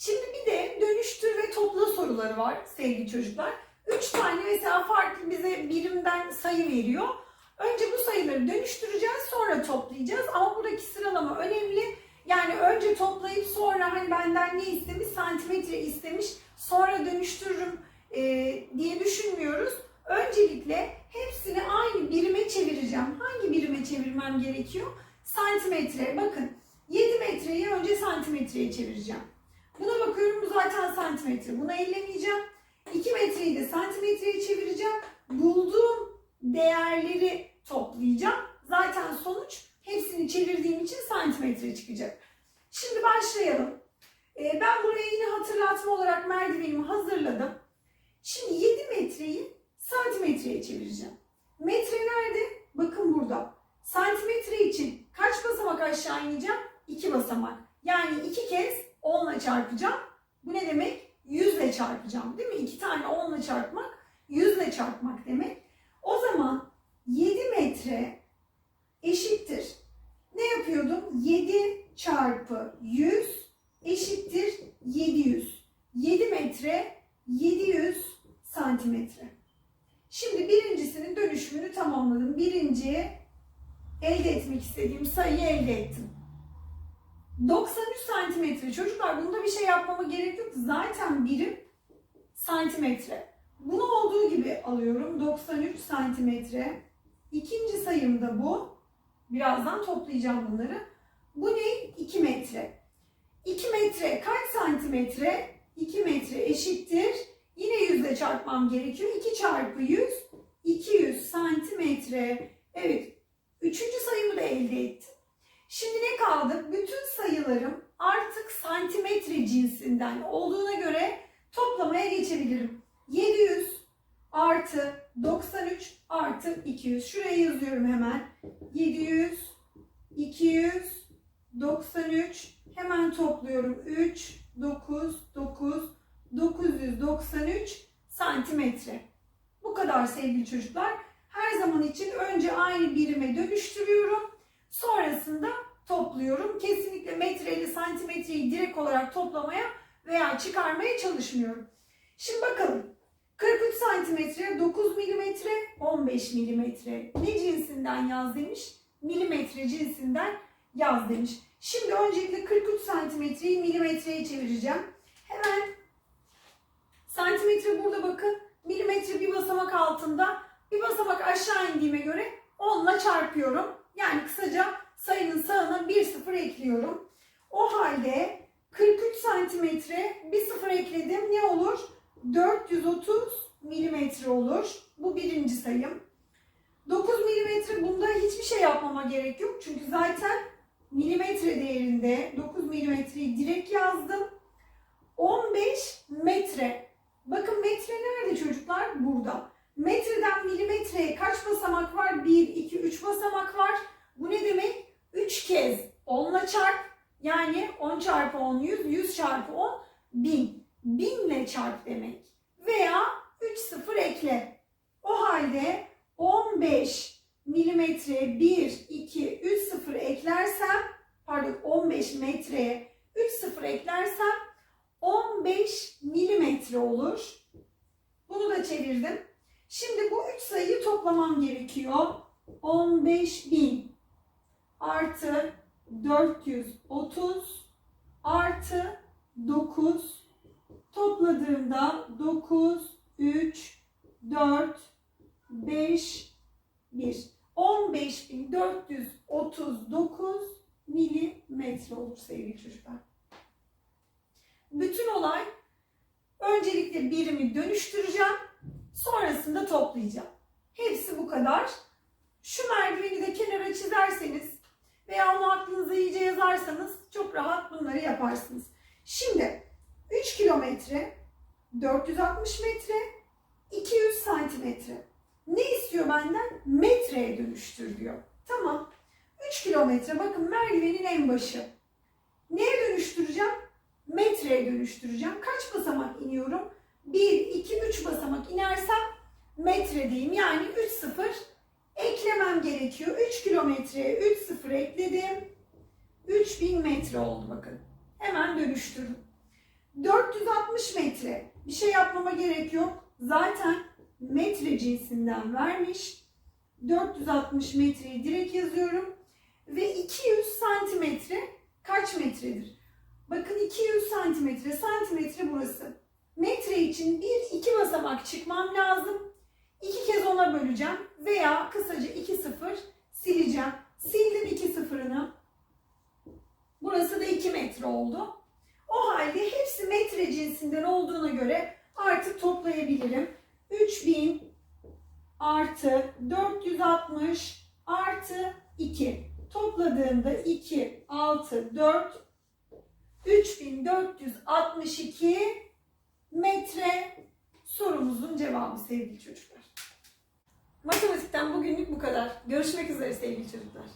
Şimdi bir de dönüştür ve topla soruları var sevgili çocuklar. Üç tane mesela farklı bize birimden sayı veriyor. Önce bu sayıları dönüştüreceğiz sonra toplayacağız ama buradaki sıralama önemli. Yani önce toplayıp sonra hani benden ne istemiş santimetre istemiş sonra dönüştürürüm e, diye düşünmüyoruz. Öncelikle hepsini aynı birime çevireceğim. Hangi birime çevirmem gerekiyor? Santimetre. Bakın 7 metreyi önce santimetreye çevireceğim. Buna bakıyorum bu zaten santimetre. Buna ellemeyeceğim. 2 metreyi de santimetreye çevireceğim. Bulduğum değerleri toplayacağım. Zaten sonuç hepsini çevirdiğim için santimetre çıkacak. Şimdi başlayalım. Ee, ben buraya yine hatırlatma olarak merdivenimi hazırladım. Şimdi 7 metreyi santimetreye çevireceğim. Metre nerede? Bakın burada. Santimetre için kaç basamak aşağı ineceğim? 2 basamak. Yani 2 kez 10 ile çarpacağım. Bu ne demek? 100 ile çarpacağım değil mi? 2 tane 10 ile çarpmak 100 ile çarpmak demek. O zaman 7 metre eşittir. Ne yapıyordum? 7 çarpı 100 eşittir 700. 7 metre 700 santimetre. Şimdi birincisinin dönüşümünü tamamladım. Birinci elde etmek istediğim sayıyı elde ettim. 93 santimetre. Çocuklar bunda bir şey yapmama gerek yok. Zaten birim santimetre. Bunu olduğu gibi alıyorum. 93 santimetre. İkinci sayım da bu. Birazdan toplayacağım bunları. Bu ne? 2 metre. 2 metre kaç santimetre? 2 metre eşittir. Yine yüzle çarpmam gerekiyor. 2 çarpı 100, 200 santimetre. Evet, üçüncü sayımı da elde ettim. Şimdi ne kaldı? Bütün sayılarım artık santimetre cinsinden olduğuna göre toplamaya geçebilirim. 700 artı 93 artı 200. Şuraya yazıyorum hemen. 700, 200, 93. Hemen topluyorum. 3, 9, 9, 993 santimetre. Bu kadar sevgili çocuklar. Her zaman için önce aynı birime dönüştürüyorum. Sonrasında topluyorum. Kesinlikle metre ile santimetreyi direkt olarak toplamaya veya çıkarmaya çalışmıyorum. Şimdi bakalım. 43 santimetre, 9 milimetre, 15 milimetre. Ne cinsinden yaz demiş? Milimetre cinsinden yaz demiş. Şimdi öncelikle 43 santimetreyi milimetreye çevireceğim. Hemen santimetre burada bakın. Milimetre bir basamak altında. Bir basamak aşağı indiğime göre 10 ile çarpıyorum. Yani kısaca sayının sağına bir sıfır ekliyorum. O halde 43 santimetre bir sıfır ekledim. Ne olur? 430 milimetre olur. Bu birinci sayım. 9 milimetre bunda hiçbir şey yapmama gerek yok. Çünkü zaten milimetre değerinde 9 milimetreyi direkt yazdım. 15 metre. Bakın metre nerede çocuklar? Burada. Metreden milimetreye kaç basamak var? 1, 2, 3 basamak var. Bu ne demek? 3 kez 10 ile çarp. Yani 10 çarpı 10 100, 100 çarpı 10 1000. 1000 ile çarp demek. Veya 3 sıfır ekle. O halde 15 milimetreye 1, 2, 3 sıfır eklersem, pardon 15 metreye 3 sıfır eklersem 15 milimetre olur. Bunu da çevirdim. Şimdi bu üç sayıyı toplamam gerekiyor. 15.000 artı 430 artı 9 topladığımda 9, 3, 4, 5, 1. 15.439 milimetre olur sevgili çocuklar. Bütün olay öncelikle birimi dönüştüreceğim. Sonrasında toplayacağım. Hepsi bu kadar. Şu merdiveni de kenara çizerseniz veya onu aklınıza iyice yazarsanız çok rahat bunları yaparsınız. Şimdi 3 kilometre, 460 metre, 200 santimetre. Ne istiyor benden? Metreye dönüştür diyor. Tamam. 3 kilometre bakın merdivenin en başı. Neye dönüştüreceğim? Metreye dönüştüreceğim. Kaç basamak iniyorum? 1, 2, 3 basamak inersem metredeyim. Yani 3 sıfır eklemem gerekiyor. 3 kilometreye 3 sıfır ekledim. 3000 metre oldu bakın. Hemen dönüştürdüm. 460 metre. Bir şey yapmama gerek yok. Zaten metre cinsinden vermiş. 460 metreyi direkt yazıyorum. Ve 200 santimetre kaç metredir? Bakın 200 santimetre, santimetre burası. Metre için bir iki basamak çıkmam lazım. İki kez ona böleceğim veya kısaca 2 sıfır sileceğim. Burası da 2 metre oldu. O halde hepsi metre cinsinden olduğuna göre artık toplayabilirim. 3000 artı 460 artı 2. Topladığımda 2, 6, 4, 3462 metre sorumuzun cevabı sevgili çocuklar. Matematikten bugünlük bu kadar. Görüşmek üzere sevgili çocuklar.